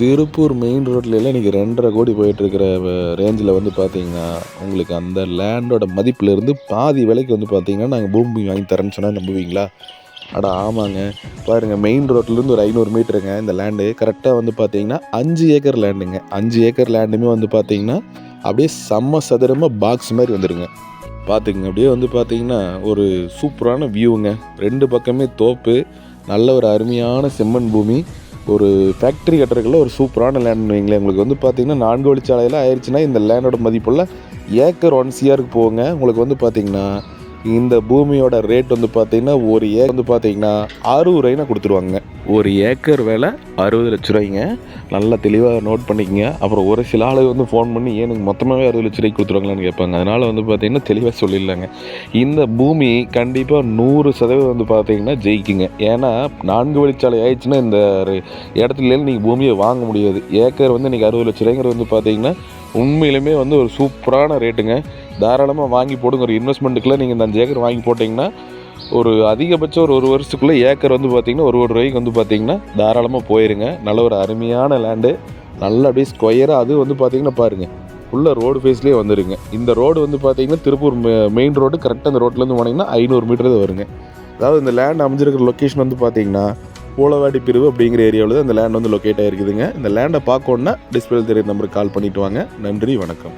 Tiruppur main ரோட்லலாம் இன்றைக்கி ரெண்டரை கோடி போயிட்டுருக்கிற ரேஞ்சில் வந்து பார்த்தீங்கன்னா உங்களுக்கு அந்த லேண்டோட மதிப்புலேருந்து பாதி விலைக்கு வந்து பார்த்தீங்கன்னா நாங்கள் பூமி வாங்கி தரேன்னு சொன்னால் நம்புவீங்களா? அட ஆமாங்க. பாருங்கள் மெயின் ரோட்லேருந்து ஒரு ஐநூறு மீட்டருங்க இந்த லேண்டு கரெக்டாக வந்து பார்த்தீங்கன்னா அஞ்சு ஏக்கர் லேண்டுங்க அஞ்சு ஏக்கர் லேண்டுமே வந்து பார்த்தீங்கன்னா அப்படியே செம்ம சதுரமாக பாக்ஸ் மாதிரி வந்துடுங்க பார்த்துக்குங்க அப்படியே வந்து பார்த்தீங்கன்னா ஒரு சூப்பரான வியூங்க ரெண்டு பக்கமே தோப்பு நல்ல ஒரு அருமையான செம்மண் பூமி. ஒரு ஃபேக்ட்ரி கட்டுறதுக்குள்ள ஒரு சூப்பரான லேண்ட் வைங்களேன். உங்களுக்கு வந்து பார்த்திங்கன்னா நான்கு வழிச்சாலையில் ஆயிடுச்சுன்னா இந்த லேண்டோட மதிப்புள்ள ஏக்கர் ஒன் சிஆருக்கு போங்க. உங்களுக்கு வந்து பார்த்திங்கன்னா இந்த பூமியோட ரேட் வந்து பார்த்தீங்கன்னா ஒரு ஏக்கர் வந்து பார்த்தீங்கன்னா அறுபது ரூபாய்னா கொடுத்துருவாங்க. ஒரு ஏக்கர் விலை அறுபது லட்ச ரூபாய்ங்க. நல்லா தெளிவாக நோட் பண்ணிக்கங்க. அப்புறம் ஒரு சில ஆளு வந்து ஃபோன் பண்ணி எனக்கு மொத்தமாகவே அறுபது லட்ச ரூபாய்க்கு கொடுத்துருவாங்களான்னு கேட்பாங்க. அதனால் வந்து பார்த்தீங்கன்னா தெளிவாக சொல்லிடலாங்க. இந்த பூமி கண்டிப்பாக நூறு சதவீதம் வந்து பார்த்தீங்கன்னா ஜெயிக்குங்க. ஏன்னா நான்கு வழிச்சாலை ஆயிடுச்சுன்னா இந்த ஒரு இடத்துல நீங்கள் பூமியை வாங்க முடியாது. ஏக்கர் வந்து இன்றைக்கி அறுபது லட்ச ரூபாய்ங்கிறது வந்து பார்த்தீங்கன்னா உண்மையிலுமே வந்து ஒரு சூப்பரான ரேட்டுங்க. தாராளமாக வாங்கி போடுங்க. ஒரு இன்வெஸ்ட்மெண்ட்டுக்குள்ளே நீங்கள் இந்த அஞ்சு ஏக்கர் வாங்கி போட்டிங்கன்னா ஒரு அதிகபட்சம் ஒரு ஒரு வருஷத்துக்குள்ளே ஏக்கர் வந்து பார்த்திங்கன்னா ஒரு ஒரு ரூபாய்க்கு வந்து பார்த்தீங்கன்னா தாராளமாக போயிருங்க. நல்ல ஒரு அருமையான லேண்டு நல்ல அப்படியே ஸ்கொயராக அது வந்து பார்த்தீங்கன்னா பாருங்கள் ஃபுல்லாக ரோடு ஃபேஸ்லேயே வந்துருங்க. இந்த ரோடு வந்து பார்த்தீங்கன்னா திருப்பூர் மெயின் ரோடு கரெக்டாக அந்த ரோட்லேருந்து போனீங்கன்னா ஐநூறு மீட்டர் தான் வருங்க. அதாவது இந்த லேண்ட் அமைஞ்சிருக்கிற லொக்கேஷன் வந்து பார்த்தீங்கன்னா பூலவாடி பிரிவு அப்படிங்கிற ஏரியாவில் தான் இந்த லேண்ட் வந்து லொக்கேட் ஆகிருக்குதுங்க இந்த லேண்டை பார்க்கணுன்னா டிஸ்பிளே தெரிய நம்பருக்கு கால் பண்ணிவிட்டு வாங்க. நன்றி வணக்கம்.